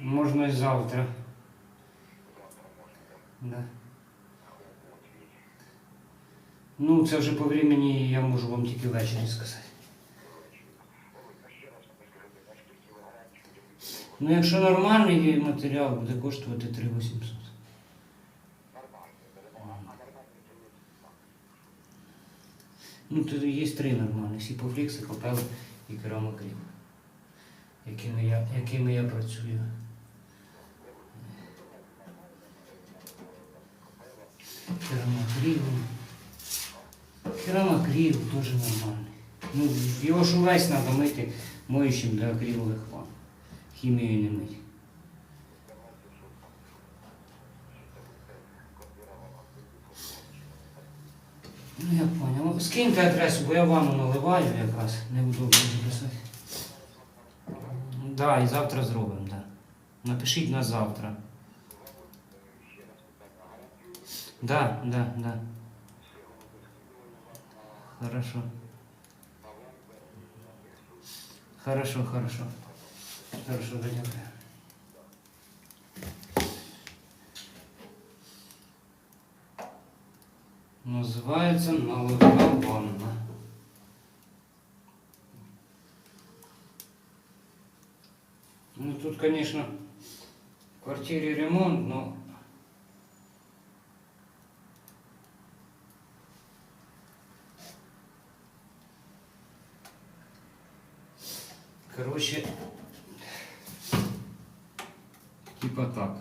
Можна і завтра. Да. Ну, це вже по времени я можу вам тільки ввечері сказати. Ну, якщо нормальний матеріал, буде коштувати 3800. Ну, тут є три нормальні. Сіпофлікси, копели і керамокріп, якими я, якими я працюю. Керамокріп. Керамокріп теж нормальний. Ну, його ж увесь треба мити моючим для акрилових ванн. Хімією не мить. Ну, я понял. Скиньте адресу, бо я ванну наливаю якраз. Неудобно записати. Да, і завтра зробимо, да. Напишіть на завтра. Да, да, да. Хорошо. Хорошо, хорошо. Хорошо, да, дякую. Називається наливна ванна. Ну тут, конечно, в квартире ремонт, но Короче, типа так.